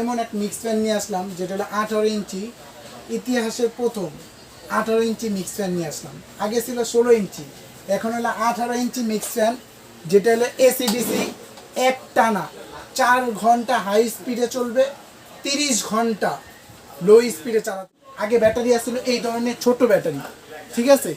এমন এক mix fan নিয়ে আসলাম, যেটা হলো আঠারো ইঞ্চি, ইতিহাসের প্রথম আঠারো ইঞ্চি মিক্স ফ্যান নিয়ে আসলাম। আগে ছিল ষোলো ইঞ্চি, এখন হলো আঠারো ইঞ্চি মিক্স ফ্যান যেটা হলো এসিডিসি এক টানা, চার ঘণ্টা হাই স্পিডে চলবে, তিরিশ ঘণ্টা লো স্পিডে চালাতে। আগে ব্যাটারি আসছিল এই ধরনের ছোট ব্যাটারি, ঠিক আছে?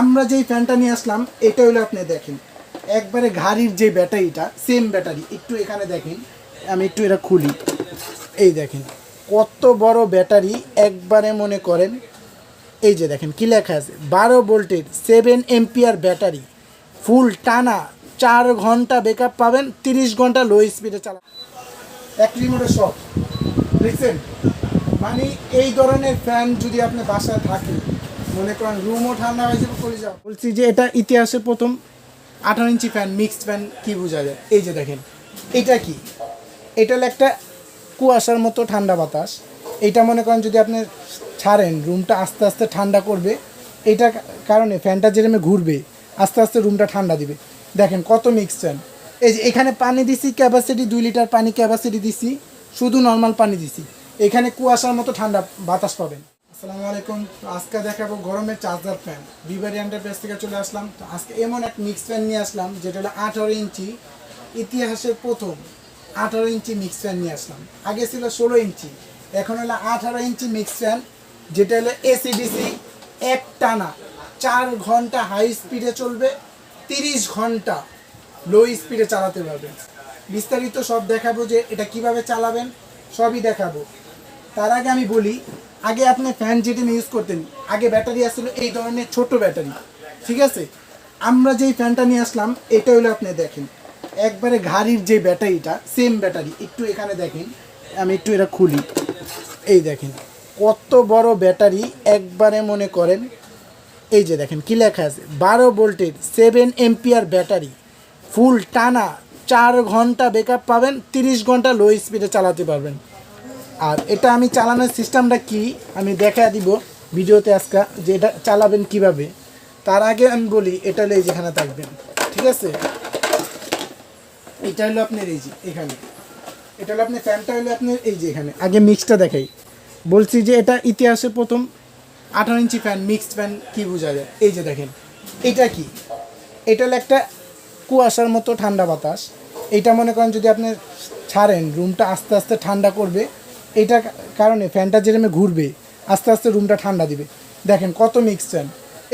আমরা যেই ফ্যানটা নিয়ে আসলাম, এটা হলো আপনি দেখেন, একবারে গাড়ির যে ব্যাটারিটা সেম ব্যাটারি, একটু এখানে দেখেন, আমি একটু এটা খুলি। এই দেখেন, কত বড় ব্যাটারি একবারে মনে করেন, এই যে দেখেন কি লেখা আছে, বারো ভোল্টের সেভেন এমপিআর ব্যাটারি ফুল টানা চার ঘণ্টা ব্যাকআপ পাবেন, তিরিশ ঘণ্টা লো স্পিডে চালা এক রিমোটের শপ দেখছেন? মানে এই ধরনের ফ্যান যদি আপনি বাসায় থাকে, মনে করেন রুমও ঠান্ডা হয়ে যাবে করে যাও বলছি যে এটা ইতিহাসের প্রথম আঠারো ইঞ্চি ফ্যান মিক্সড ফ্যান কি বোঝা যায়? এই যে দেখেন, এটা কি? এটা একটা কুয়াশার মতো ঠান্ডা বাতাস। এটা মনে করেন যদি আপনি ছাড়েন রুমটা আস্তে আস্তে ঠান্ডা করবে এটা কারণে ফ্যানটা যেরমে ঘুরবে, আস্তে আস্তে রুমটা ঠান্ডা দিবে। দেখেন কত মিক্স ফ্যান এই যে এখানে পানি দিছি ক্যাপাসিটি দুই লিটার পানি ক্যাপাসিটি দিছি, শুধু নর্মাল পানি দিছি। এখানে কুয়াশার মতো ঠান্ডা বাতাস পাবেন। আসসালামু আলাইকুম। আজকে দেখাবো গরমের চার্জার ফ্যান বিভারিয়ান্টের পেজ থেকে চলে আসলাম। তো আজকে এমন এক মিক্স ফ্যান নিয়ে আসলাম, যেটা হলো আঠারো ইঞ্চি। ইতিহাসের প্রথম। আঠারো ইঞ্চি মিক্স ফ্যান নিয়ে আসলাম। আগে ছিল ষোলো ইঞ্চি, এখন হলো আঠারো ইঞ্চি মিক্স ফ্যান যেটা হলো এসিডিসি এক টানা, চার ঘণ্টা হাই স্পিডে চলবে, তিরিশ ঘণ্টা লো স্পিডে চালাতে পারবেন বিস্তারিত সব দেখাবো যে এটা কীভাবে চালাবেন, সবই দেখাবো। তার আগে আমি বলি, আগে আপনি ফ্যান যেটা ইউজ করতেন, আগে ব্যাটারি আসছিল এই ধরনের ছোট ব্যাটারি, ঠিক আছে? আমরা যেই ফ্যানটা নিয়ে আসলাম, এটা হলো আপনি দেখেন। একবারে ঘাড়ির যে ব্যাটারিটা সেম ব্যাটারি, একটু এখানে দেখেন, আমি একটু এটা খুলি। এই দেখেন, কত বড় ব্যাটারি, একবারে মনে করেন, এই যে দেখেন, কী লেখা আছে? বারো ভোল্টের সেভেন এমপিআর ব্যাটারি ফুল টানা চার ঘণ্টা ব্যাকআপ পাবেন, তিরিশ ঘণ্টা লো স্পিডে চালাতে পারবেন। আর এটা আমি চালানোর সিস্টেমটা কি? আমি দেখা দিব ভিডিওতে আজকে, যে এটা চালাবেন কীভাবে। তার আগে আমি বলি, এটা এই যেখানে থাকবেন, ঠিক আছে? এটা হলো আপনার এই যে, এখানে। এটা হলো আপনার ফ্যানটা হলো আপনার এই যে এখানে। আগে মিক্সটা দেখাই। বলছি যে এটা ইতিহাসে প্রথম আঠারো ইঞ্চি ফ্যান মিক্সড ফ্যান কি বোঝা যায়? এই যে দেখেন, এটা কি? এটা হলো একটা কুয়াশার মতো ঠান্ডা বাতাস। এটা মনে করেন যদি আপনি ছাড়েন রুমটা আস্তে আস্তে ঠান্ডা করবে। এটা কারণে ফ্যানটা যেরকম ঘুরবে, আস্তে আস্তে রুমটা ঠান্ডা দিবে। দেখেন কত মিক্স ফ্যান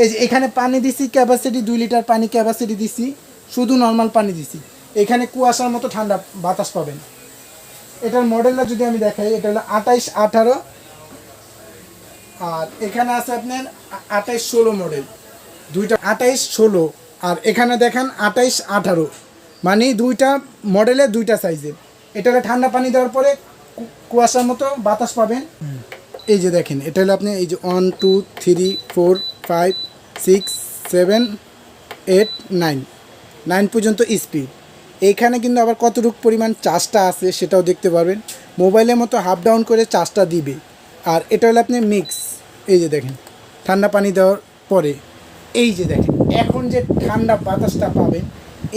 এই যে এখানে পানি দিছি ক্যাপাসিটি দুই লিটার পানি ক্যাপাসিটি দিছি। শুধু নর্মাল পানি দিছি। এখানে কুয়াশার মতো ঠান্ডা বাতাস পাবেন। এটার মডেলটা যদি আমি দেখাই এটা হলো আঠাইশ আঠারো। আর এখানে আছে আপনার আঠাইশ ষোলো মডেল। দুইটা আঠাইশ ষোলো। আর এখানে দেখেন আঠাইশ আঠারো। মানে দুইটা মডেলে দুইটা সাইজের। এটাকে ঠান্ডা পানি দেওয়ার পরে কুয়াশার মতো বাতাস পাবেন। এই যে দেখেন এটা হলো আপনি এই যে one two three four five six seven eight nine. Nine পর্যন্ত স্পিড। এইখানে কিন্তু আবার কতটুকু পরিমাণ চার্জটা আছে সেটাও দেখতে পারবেন। মোবাইলের মতো হাফ ডাউন করে চার্জটা দিবে। আর এটা হলো আপনি মিক্স এই যে দেখেন, ঠান্ডা পানি দেওয়ার পরে। এই যে দেখেন, এখন যে ঠান্ডা বাতাসটা পাবেন,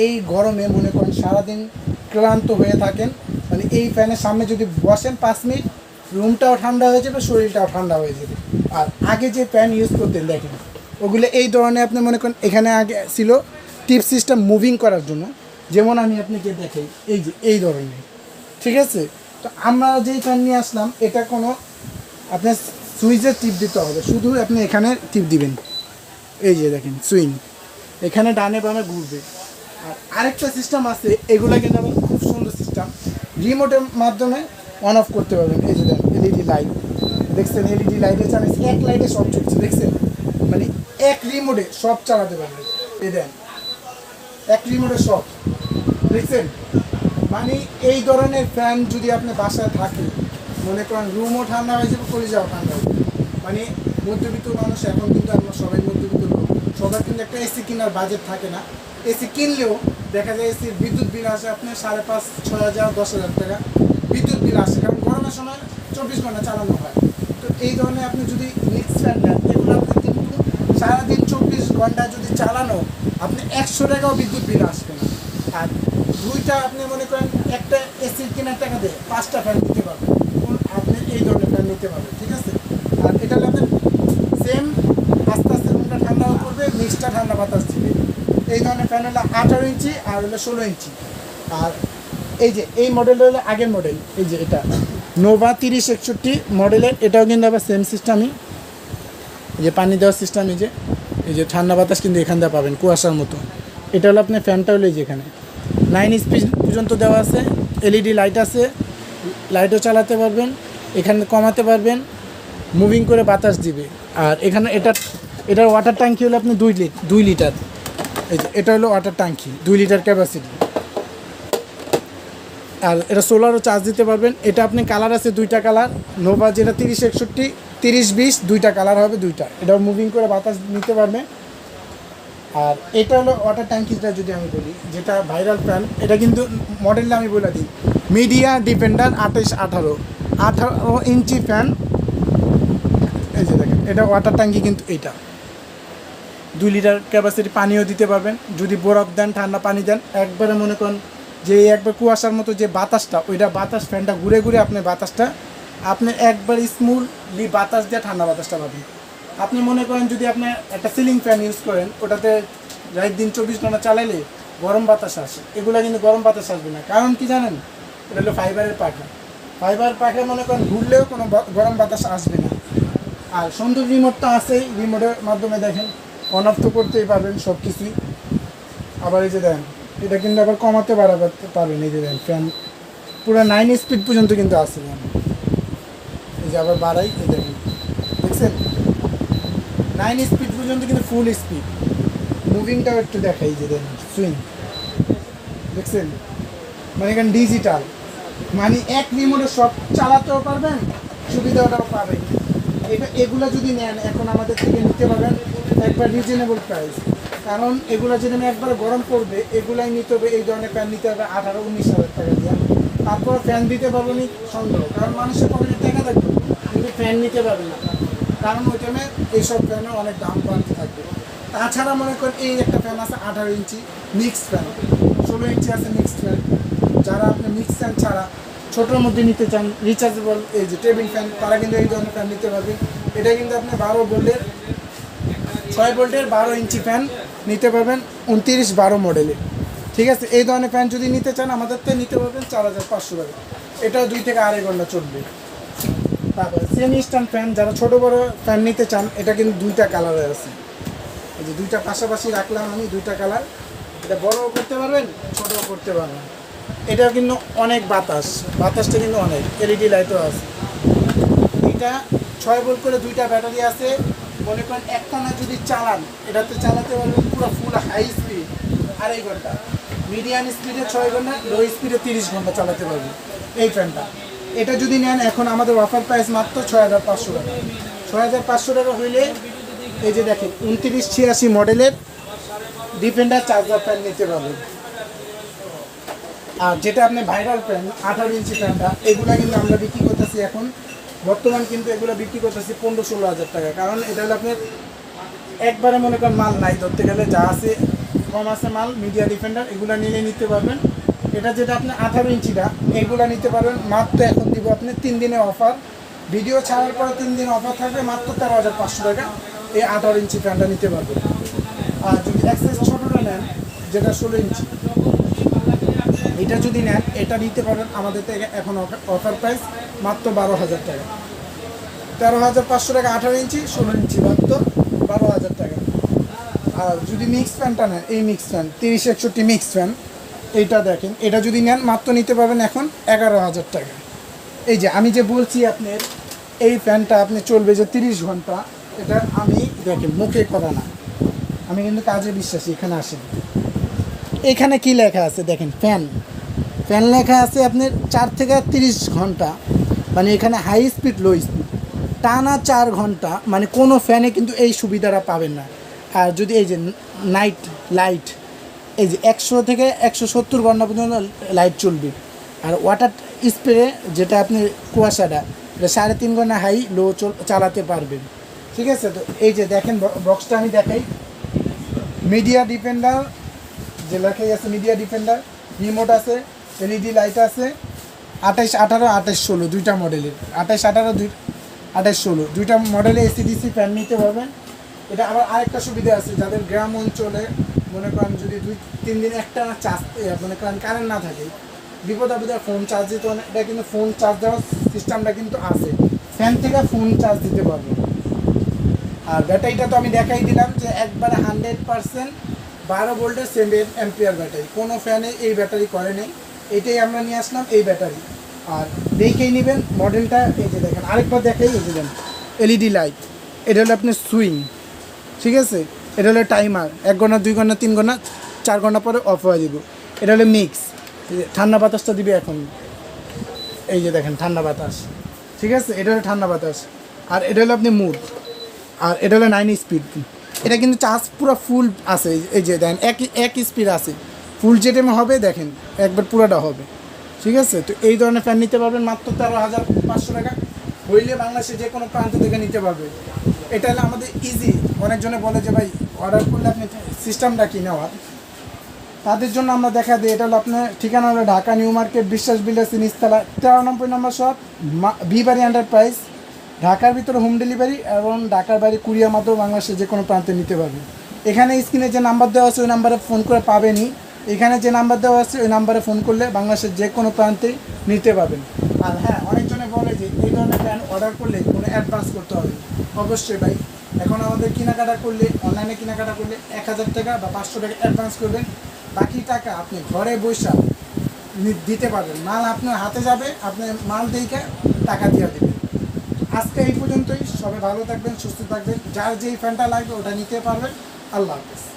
এই গরমে মনে করেন সারাদিন ক্লান্ত হয়ে থাকেন। মানে এই ফ্যানের সামনে যদি বসেন পাঁচ মিনিট, রুমটাও ঠান্ডা হয়ে যাবে, শরীরটাও ঠান্ডা হয়ে যাবে। আর আগে যে ফ্যান ইউজ করতেন, দেখেন, ওগুলো এই ধরনের আপনি মনে করেন এখানে আগে ছিল টিপ সিস্টেম মুভিং করার জন্য। যেমন আমি আপনাকে দেখাই, এই যে, এই ধরনের। ঠিক আছে? তো আমরা যেই ফ্যান নিয়ে আসলাম, এটা কোনো আপনার সুইচের টিপ দিতে হবে, শুধু আপনি এখানে টিপ দিবেন। এই যে দেখেন, সুইং। এখানে ডানে বামে ঘুরবে। আর আরেকটা সিস্টেম আছে, এগুলো কিন্তু আমার খুব সুন্দর সিস্টেম রিমোটের মাধ্যমে অন অফ করতে পারবেন। এই যে দেখেন এলইডি লাইট দেখছেন এলইডি লাইটে চালাইছে এক লাইটে সব চলছে, দেখছেন? মানে এক রিমোটে সব চালাতে পারবেন। এই দেন এক রিমোটে সব। দেখছেন? মানে এই ধরনের ফ্যান যদি আপনি বাসায় থাকে, মনে করেন রুমও ঠান্ডা হয়ে যাবে করে যাও ঠান্ডা হয়ে। মানে মধ্যবিত্ত মানুষ এখন কিন্তু আমরা সবাই মধ্যবিত্ত লোক সবার কিন্তু একটা এসি কেনার বাজেট থাকে না। এসি কিনলেও দেখা যায় এসির বিদ্যুৎ বিল আসে আপনার সাড়ে পাঁচ, ছয় হাজার, দশ হাজার টাকা। বিদ্যুৎ বিল আসে, কারণ গরমের সময় চব্বিশ ঘণ্টা চালানো হয়। তো এই ধরনের আপনি যদি মিক্স ফ্যান নেন, এগুলো আপনি ঘণ্টা যদি চালানো, আপনি একশো টাকাও বিদ্যুৎ বিল আসবে না। আর দুইটা আপনি মনে করেন, একটা এসির কেনার টাকা দিয়ে পাঁচটা ফ্যান নিতে পারবেন। আপনি এই ধরনের ফ্যান নিতে পারবেন, ঠিক আছে? আর এটা আপনি সেম আস্তে আস্তে রুমটা ঠান্ডাও করবে মিক্সটা ঠান্ডা বাতাস দিবে। এই ধরনের ফ্যান হলো আঠারো ইঞ্চি আর হলো ষোলো ইঞ্চি। আর এই যে, এই মডেলটা হলো আগের মডেল এই যে এটা। নোভা তিরিশ একষট্টি মডেলের এটাও কিন্তু আবার সেম সিস্টেমই যে পানি দেওয়ার সিস্টেম এই যে। এই যে ঠান্ডা বাতাস কিন্তু এখান দিয়ে পাবেন, কুয়াশার মতো। এটা হলো আপনার ফ্যানটা হলো এই যে এখানে। নাইন স্পিড পর্যন্ত দেওয়া আছে এলইডি লাইট আছে লাইটও চালাতে পারবেন, এখানে কমাতে পারবেন মুভিং করে বাতাস দিবে। আর এখানে এটা এটার ওয়াটার ট্যাঙ্কি হলো আপনি দুই লিট দুই লিটার এই যে, এটা হলো ওয়াটার ট্যাঙ্কি দুই লিটার ক্যাপাসিটি আর এটা সোলারও চার্জ দিতে পারবেন। এটা আপনি কালার আছে দুইটা কালার নোভা যেটা তিরিশ একষট্টি তিরিশ বিশ, দুইটা কালার হবে, দুইটা। এটাও মুভিং করে বাতাস নিতে পারবে। আর এটা হলো ওয়াটার ট্যাঙ্কিটা যদি আমি বলি, যেটা ভাইরাল প্যান এটা কিন্তু মডেলটা আমি বলে দিই। মিডিয়া ডিপেন্ডার আঠাশ আঠারো। আঠারো ইঞ্চি ফ্যান এই যে দেখেন, এটা ওয়াটার ট্যাঙ্কি কিন্তু এইটা দুই লিটার ক্যাপাসিটি পানিও দিতে পারবেন। যদি বরফ দেন, ঠান্ডা পানি দেন, একবারে মনে করেন যে, একবার কুয়াশার মতো যে বাতাসটা, ওইটা বাতাস ফ্যানটা ঘুরে ঘুরে আপনি বাতাসটা আপনি একবার স্মুথলি বাতাস দিয়ে ঠান্ডা বাতাসটা পাবেন আপনি মনে করেন যদি আপনি একটা সিলিং ফ্যান ইউজ করেন, ওটাতে রাত দিন চব্বিশ ঘণ্টা চালাইলে গরম বাতাস আসে। এগুলো কিন্তু গরম বাতাস আসবে না। কারণ কি জানেন? এটা হলো ফাইবারের পাখা। ফাইবার পাখা মনে করেন ঘুরলেও কোনো গরম বাতাস আসবে না। আর সুন্দর রিমোটটা আছেই। রিমোটের মাধ্যমে দেখেন অন অফ তো করতেই পারবেন সব কিছুই আবার এই যে দেখেন এটা কিন্তু আবার কমাতে বাড়াতে পারবেন। এই যে দেখেন ফ্যান পুরো নাইন স্পিড পর্যন্ত কিন্তু আছে। এই যে আবার বাড়াই, এই দেখেন। দেখছেন? নাইন স্পিড পর্যন্ত কিন্তু ফুল স্পিড মুভিংটাও একটু দেখাই যে দেখেন সুইং দেখছেন? মানে এখানে ডিজিটাল মানে এক রিমোটে সব চালাতেও পারবেন, সুবিধাটাও পাবেন। এটা, এগুলো যদি নেন, এখন আমাদের থেকে নিতে পারবেন একবার রিজনেবল প্রাইস কারণ এগুলো যদি আমি একবার গরম করবে, এগুলাই নিতে হবে, এই ধরনের ফ্যান নিতে হবে আঠারো, উনিশ হাজার টাকা দিয়ে। তারপর ফ্যান দিতে পারব নি, সন্দেহ। কারণ মানুষের পকেটে টাকা থাকবে ফ্যান নিতে পারবে না। কারণ ওই টাইমে এইসব ফ্যানের অনেক দাম বাড়তে থাকবে। তাছাড়া মনে করেন এই একটা ফ্যান আছে আঠারো ইঞ্চি মিক্সড ফ্যান ষোলো ইঞ্চি আছে মিক্সড ফ্যান যারা আপনি মিক্স ফ্যান ছাড়া ছোটোর মধ্যে নিতে চান রিচার্জেবল এই যে টেবিল ফ্যান তারা কিন্তু এই ধরনের ফ্যান নিতে পারবেন এটা কিন্তু আপনি বারো ভোল্টের ছয় ভোল্টের বারো ইঞ্চি ফ্যান নিতে পারবেন উনতিরিশ বারো মডেলের ঠিক আছে? এই ধরনের ফ্যান যদি নিতে চান, আমাদের থেকে নিতে পারবেন চার হাজার পাঁচশো টাকা। এটাও দুই থেকে আড়াই ঘণ্টা চলবে। তারপর সেমি স্ট্যান্ড ফ্যান যারা ছোটো বড়ো ফ্যান নিতে চান, এটা কিন্তু দুইটা কালারের আছে। এই যে দুইটা পাশাপাশি রাখলাম আমি, দুইটা কালার এটা বড়ও করতে পারবেন, ছোটও করতে পারবেন। এটা কিন্তু অনেক বাতাস, বাতাসটা কিন্তু অনেক এলইডি লাইটও আছে। এটা ছয় ভোল্ট করে দুইটা ব্যাটারি আছে। মনে করেন একটানা যদি চালান, এটাতে চালাতে পারবেন পুরো ফুল হাই স্পিড আড়াই ঘণ্টা। মিডিয়াম স্পিডে ছয় ঘণ্টা লো স্পিডে তিরিশ ঘণ্টা চালাতে পারবেন। এই ফ্যানটা এটা যদি নেন, এখন আমাদের অফার প্রাইস মাত্র ছয় হাজার পাঁচশো টাকা। ছয় হাজার পাঁচশো টাকা হইলে, এই যে দেখেন, উনত্রিশ ছিয়াশি মডেলের ডিফেন্ডার চার্জার ফ্যান নিতে পারবেন। আর যেটা আপনি ভাইরাল ফ্যান আঠারো ইঞ্চি ফ্যানটা এগুলো কিন্তু আমরা বিক্রি করতেছি এখন। বর্তমান কিন্তু এগুলো বিক্রি করতেছি পনেরো ষোলো হাজার টাকা। কারণ এটা হলো আপনার, একবারে মনে করেন মাল নাই, ধরতে গেলে যা আছে, কম আছে মাল মিডিয়া ডিফেন্ডার এগুলো নিয়ে নিতে পারবেন। এটা যেটা আপনি আঠারো ইঞ্চিটা, এগুলো নিতে পারবেন। মাত্র এখন দিব আপনি তিন দিনে অফার ভিডিও ছাড়ার পরে তিন দিন অফার থাকবে মাত্র তেরো হাজার পাঁচশো টাকা। এই আঠারো ইঞ্চি ফ্যানটা নিতে পারবেন। আর যদি অ্যাক্সেস ছোটোটা নেন, যেটা ষোলো ইঞ্চি, এটা যদি নেন, এটা নিতে পারেন আমাদের থেকে এখন অফার প্রাইস মাত্র বারো হাজার টাকা। তেরো হাজার পাঁচশো টাকা আঠারো ইঞ্চি, ষোলো ইঞ্চি মাত্র বারো হাজার টাকা। আর যদি মিক্স ফ্যানটা নেন, এই মিক্স ফ্যান তিরিশ একষট্টি মিক্স ফ্যান এইটা দেখেন, এটা যদি নেন, মাত্র নিতে পারবেন এখন এগারো হাজার টাকা। এই যে, আমি যে বলছি আপনার, এই ফ্যানটা আপনি চলবে যে তিরিশ ঘণ্টা, এটা আমি দেখেন, মুখে করা না। আমি কিন্তু কাজে বিশ্বাসী, এখানে আসেন। এখানে কি লেখা আছে দেখেন, ফ্যান। ফ্যান লেখা আছে আপনার চার থেকে তিরিশ ঘণ্টা মানে এখানে হাই স্পিড লো স্পিড টানা চার ঘণ্টা মানে কোনো ফ্যানে কিন্তু এই সুবিধাটা পাবেন না। আর যদি এই যে নাইট লাইট এই যে একশো থেকে একশো সত্তর ঘণ্টা পর্যন্ত লাইট চলবে। আর ওয়াটার স্প্রে যেটা আপনি কুয়াশাটা, এটা সাড়ে তিন ঘণ্টা হাই লো চালাতে পারবেন। ঠিক আছে? তো এই যে দেখেন বক্সটা আমি দেখাই। মিডিয়া ডিপেন্ডার যে লেখাই আছে মিডিয়া ডিফেন্ডার রিমোট আছে এলইডি লাইট আছে, আঠাইশ আঠারো, আঠাইশ ষোলো, দুইটা মডেলের আঠাইশ আঠারো, দুই আঠাইশ ষোলো, দুইটা মডেলে এসিডিসি ফ্যান নিতে পারবেন। এটা আবার আরেকটা সুবিধা আছে, যাদের গ্রাম অঞ্চলে মনে করেন যদি দুই তিন দিন একটা চার্জ মনে করেন কারেন্ট না থাকে, বিপদ আপদে ফোন চার্জ দিতে এটা কিন্তু ফোন চার্জ দেওয়ার সিস্টেমটা কিন্তু আছে। ফ্যান থেকে ফোন চার্জ দিতে পারবে। আর ব্যাটারিটা তো আমি দেখাই দিলাম যে একবারে হান্ড্রেড পার্সেন্ট বারো ভোল্টের সেভেন অ্যাম্পিয়ার ব্যাটারি কোনো ফ্যানে এই ব্যাটারি করে নেই। এটাই আমরা নিয়ে আসলাম এই ব্যাটারি আর দেখেই নেবেন মডেলটা এই যে দেখেন, আরেকবার দেখাই, এই যে এলইডি লাইট এটা হলো আপনার সুইং ঠিক আছে? এটা হলো টাইমার এক ঘণ্টা, দুই ঘণ্টা, তিন ঘণ্টা, চার ঘণ্টা পরে অফ হয়ে যাব। এটা হলো মিক্স ঠান্ডা বাতাসটা দিবে এখন। এই যে দেখেন, ঠান্ডা বাতাস। ঠিক আছে? এটা হলো ঠান্ডা বাতাস। আর এটা হলো আপনি মুড আর এটা হলো নাইন স্পিড এটা কিন্তু চার্জ পুরো ফুল আছে। এই যে দেখেন, এক এক স্পিড আছে। ফুল যে টাইমে হবে, দেখেন, একবার পুরোটা হবে। ঠিক আছে? তো এই ধরনের ফ্যান নিতে পারবেন মাত্র তেরো হাজার পাঁচশো টাকা। হইলে বাংলাদেশে যে কোনো প্রান্ত থেকে নিতে পারবে। এটা হলে আমাদের ইজি অনেকজনে বলে যে, ভাই অর্ডার করলে আপনি সিস্টেমটা কি নেওয়ার? তাদের জন্য আমরা দেখা দিই, এটা হলো আপনার ঠিকানা হলো ঢাকা নিউ মার্কেট, বিশ্বাস বিলাসী নিস্তালা তেরানব্বই নম্বর শপ বিবারি এন্টারপ্রাইজ ঢাকার ভিতরে হোম ডেলিভারি এবং ঢাকার বাইরে কুরিয়ার মাধ্যমে বাংলাদেশে যে কোনো প্রান্তে নিতে পারবে। এখানে স্ক্রিনে যে নাম্বার দেওয়া আছে, ওই নাম্বারে ফোন করে পাবেনই। এখানে যে নাম্বার দেওয়া আছে, ওই নাম্বারে ফোন করলে বাংলাদেশের যে কোনো প্রান্তে নিতে পারবেন। আর হ্যাঁ অনেকজনে বলে যে এই ধরনের ফ্যান অর্ডার করলে কোনো অ্যাডভান্স করতে হবে অবশ্যই ভাই। এখন আমাদের কেনাকাটা করলে অনলাইনে কেনাকাটা করলে এক হাজার টাকা বা পাঁচশো টাকা অ্যাডভান্স করবেন। বাকি টাকা আপনি ঘরে নি- দিতে পারবেন। মাল আপনার হাতে যাবে, আপনি মাল দেখে টাকা দিয়ে দেবেন। আজকে এই পর্যন্তই। সবাই ভালো থাকবেন, সুস্থ থাকবেন। যার যেই ফ্যানটা লাগবে ওটা নিতে পারবেন। আল্লাহ হাফেজ।